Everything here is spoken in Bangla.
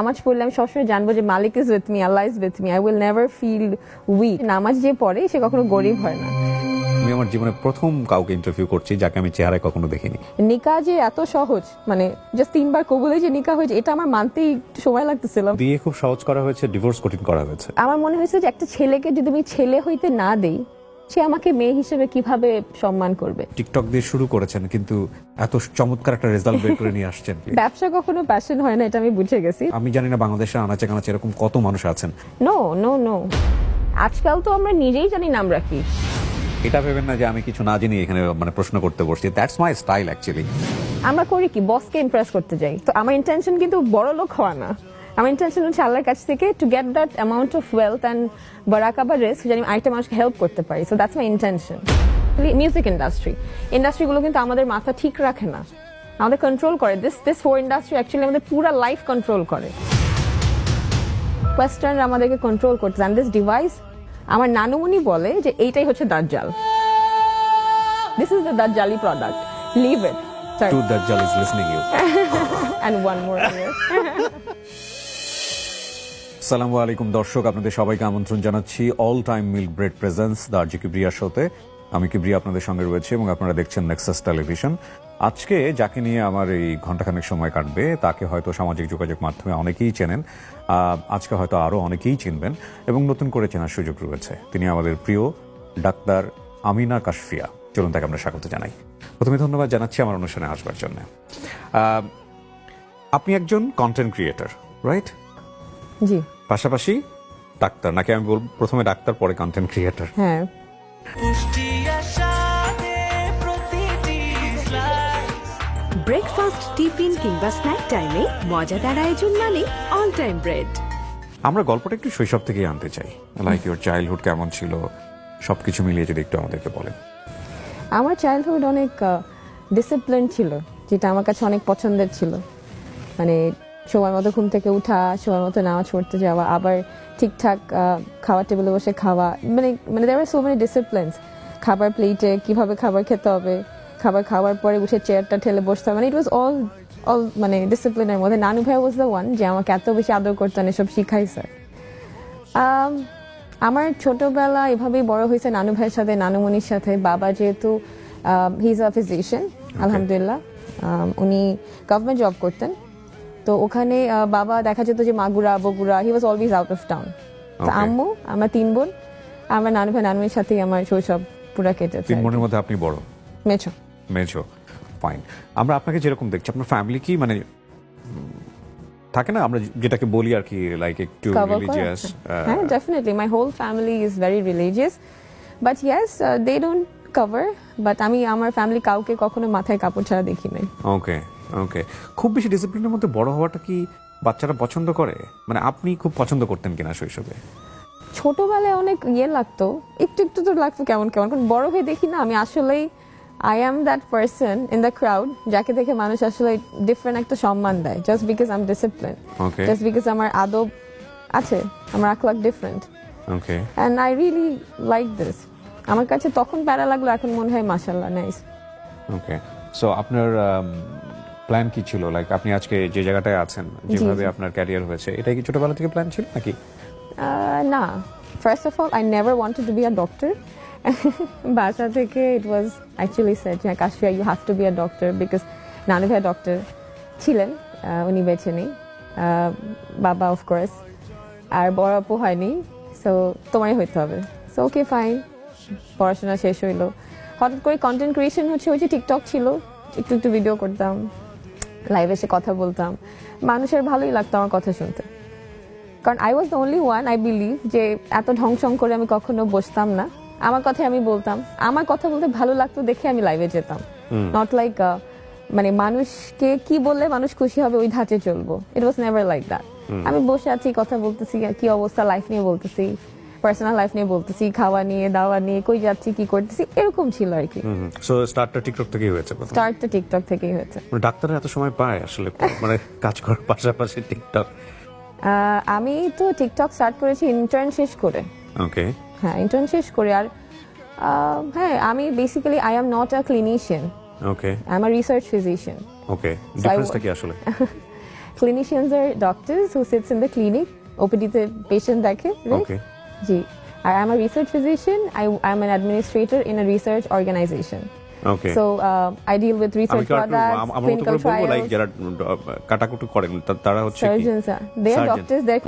নামাজ পড়লে আমি সবসময় জানব যে মালিক is with me Allah is with me I will never feel weak নামাজ যে পড়ে সে কখনো গরিব হয় না। আমি আমার জীবনে প্রথম কাউকে ইন্টারভিউ করছি যাকে আমি চেহারায় কখনো দেখিনি। নিকা যে এত সহজ মানে জাস্ট তিনবার কবুলে যে নিকা হয়েছে এটা আমার মানতেই একটু সময় লাগতেছিল। বিয়ে খুব সহজ করা হয়েছে ডিভোর্স কঠিন করা হয়েছে। আমার মনে হয়েছে যে একটা ছেলেকে যদি আমি ছেলে হইতে না দেই সে আমাকে মেয়ে হিসেবে কীভাবে সম্মান করবে? টিকটক দিয়ে শুরু করেছেন কিন্তু এত চমৎকার একটা রেজাল্ট বের করে নিয়ে আসছেন ব্যবসা কখনো প্যাশন হয় না এটা আমি বুঝে গেছি। আমি জানি না বাংলাদেশের আনাচে কানাচে এরকম কত মানুষ আছেন। নো নো নো আজকাল তো আমরা নিজেই জানি নাম রাখি। এটা ভেবেন না যে আমি কিছু না জেনে এখানে মানে প্রশ্ন করতে বসছি। দ্যাটস মাই স্টাইল অ্যাকচুয়ালি আমরা করি কি বসকে ইমপ্রেস করতে যাই। তো আমার ইন্টেনশন কিন্তু বড় লোক হওয়া না। আমার ইন্টেনশন হচ্ছে আল্লাহর কাছ থেকে to get that amount of wealth and বারাকা বা রিস্ক যেন আমি আরেকটা মানুষকে হেল্প করতে পারি। So that's my intention music industry ইন্ডাস্ট্রিগুলো কিন্তু আমাদের মাথা ঠিক রাখে না। আমাদের কন্ট্রোল করে। This this for industry actually আমাদের পুরো লাইফ কন্ট্রোল করে। ওয়েস্টার্ন আমাদেরকে কন্ট্রোল করতে অ্যান্ড দিস ডিভাইস আমার নানুমণি বলে যে এইটাই হচ্ছে দাজ্জাল। দিস ইজ দ্য দাজ্জালি প্রোডাক্ট লিভ ইট টু দাজ্জাল is listening you and one more. সালামু আলাইকুম দর্শক, আপনাদের সবাইকে আমন্ত্রণ জানাচ্ছি all time milk bread presents দার্জি Kibria শোতে। আমি কিব্রিয়া আপনাদের সঙ্গে রয়েছে এবং আপনারা দেখছেন নেক্সাস টেলিভিশন আজকে যাকে নিয়ে আমার এই ঘন্টাখানেক সময় কাটবে, তাকে হয়তো সামাজিক যোগাযোগ মাধ্যমে অনেকেই চেনেন আজকে হয়তো আরও অনেকেই চিনবেন এবং নতুন করে চেনার সুযোগ রয়েছে। তিনি আমাদের প্রিয় ডাক্তার আমিনা কাশফিয়া। চলুন তাকে আমরা স্বাগত জানাই। প্রথমে ধন্যবাদ জানাচ্ছি আমার অনুষ্ঠানে আসবার জন্য। আপনি একজন কন্টেন্ট ক্রিয়েটর রাইট জি। পাশাপাশি ডাক্তার নাকি আমি বলব প্রথমে ডাক্তার পরে কন্টেন্ট ক্রিয়েটর হ্যাঁ। ব্রেকফাস্ট টিফিন কিংবা স্ন্যাক টাইমে মজাদার আয়োজন মানে অল টাইম ব্রেড আমরা গল্পটা একটু শৈশব থেকেই আনতে চাই। লাইক ইউর চাইল্ডহুড কেমন ছিল? সবকিছু মিলিয়ে যদি একটু আমাদেরকে বলেন। আমার চাইল্ডহুড অনেক ডিসিপ্লিন ছিল যেটা আমার কাছে অনেক পছন্দের ছিল। মানে সময় মতো ঘুম থেকে উঠা সময় মতো নামাজ পড়তে যাওয়া আবার ঠিকঠাক খাওয়ার টেবিলে বসে খাওয়া মানে মানে দেওয়ার সো মেনি ডিসিপ্লিনস খাবার প্লেটে কীভাবে খাবার খেতে হবে খাবার খাওয়ার পরে উঠে চেয়ারটা ঠেলে বসতে হবে মানে ইট ওয়াজ অল অল মানে ডিসিপ্লিনের মধ্যে। নানু ভাই ওয়াজ দ্য ওয়ান যে আমাকে এত বেশি আদর করতেন এসব শিখাইছে। আম, আমার ছোটবেলা এভাবেই বড় হয়েছে নানু ভাইয়ের সাথে নানুমণির সাথে। বাবা যেহেতু হি ইজ আ ফিজিশিয়ান আলহামদুলিল্লাহ। উনি গভর্নমেন্ট জব করতেন। তো ওখানে বাবা দেখা যেত যে Magura Bogura he was always out of town তো আম্মু আমরা তিন বোন আমার নানু ভাই নানুমণির সাথেই আমার শৈশব পুরা কেটেছে তিন বোনের মধ্যে আপনি বড়? মেছো। মেছো ফাইন আমরা আপনাকে যেরকম দেখছি আপনার ফ্যামিলি কি মানে থাকে না আমরা যেটাকে বলি আর কি লাইক একটু রিলিজিয়াস হ্যাঁ definitely my whole family is very religious but yes they don't cover but আমি আমার ফ্যামিলি কাউকে কখনো মাথায় কাপড় ছাড়া দেখি নাই ওকে ওকে খুব বেশি ডিসিপ্লিনের মধ্যে বড় হওয়াটা কি বাচ্চারা পছন্দ করে? মানে আপনি খুব পছন্দ করতেন কিনা শৈশবে? ছোটবেলায় অনেক ইয়ে লাগতো। একটু একটু তো লাগতো কেমন কেমন কারণ বড় হয়ে দেখি না আমি আসলেই I am that person in the crowd যাকে দেখে মানুষ আসলে ডিফারেন্ট একটা সম্মান দেয় just because I am discipline. Just because আমার আদব আছে আমার আখলাক different okay and I really like this আমার কাছে তখন প্যারা লাগল এখন মনে হয় মাসাল্লাহ নাইস ওকে সো আপনার প্ল্যান কি ছিল? লাইক আপনি আজকে যে জায়গাটায় আছেন যেভাবে আপনার ক্যারিয়ার হয়েছে এটা কি ছোটবেলা থেকে প্ল্যান ছিল নাকি? না। First of all I never wanted to be a doctor বাসা থেকে ইট ওয়াজ অ্যাকচুয়ালি সেট হ্যাঁ Kashia you have to be a doctor because নানু ভাই ডক্টর ছিলেন উনি বেছে নেই। বাবা অফকোর্স আর বড় আপু হয়নি। সো তোমারই হইতে হবে। সো ওকে ফাইন পড়াশোনা শেষ হইল। হঠাৎ করে কন্টেন্ট ক্রিয়েশন হচ্ছে ওই যে টিকটক ছিল একটু একটু ভিডিও করতাম। লাইভ এসে কথা বলতাম। মানুষের ভালোই লাগতো আমার কথা শুনতে। কারণ I was the only one I believe যে এত ঢং সং করে আমি কখনো বসতাম না। আমার কথাই আমি বলতাম। আমার কথা বলতে ভালো লাগতো দেখে আমি লাইভে যেতাম। নট লাইক মানে মানুষকে কি বললে মানুষ খুশি হবে ওই ধাঁচে চলবো। It was never like that আমি বসে আছি কথা বলতেছি কি অবস্থা লাইফ নিয়ে বলতেছি। পার্সোনাল লাইফ নিয়ে বলতেছি খাওয়া নিয়ে দাওয়া নিয়ে কই যাচ্ছি কি করতেছি এরকম ছিল আর কি। সো স্টার্টটা টিকটক থেকেই হয়েছে প্রথম? স্টার্টটা টিকটক থেকেই হয়েছে। মানে ডাক্তাররা এত সময় পায় আসলে মানে কাজ করার পাশাপাশি টিকটক আমি তো টিকটক স্টার্ট করেছি ইন্টার্ন শেষ করে। ওকে হ্যাঁ ইন্টার্ন শেষ করে আর হ্যাঁ আমি basically I am not a clinician okay I am a research physician okay ডিফারেন্সটা কি আসলে? Clinicians are doctors who sits in the clinic ওপিডিতে patient দেখে right? জি আর I'm a research physician I I'm an administrator in a research organization okay so uh, I deal with আমি research কি আর একটু products আম- আমার মতো clinical করে বলব লাইক trials যারা কাটাকুটি করেন তারা হচ্ছে they are Surgeon. doctors they're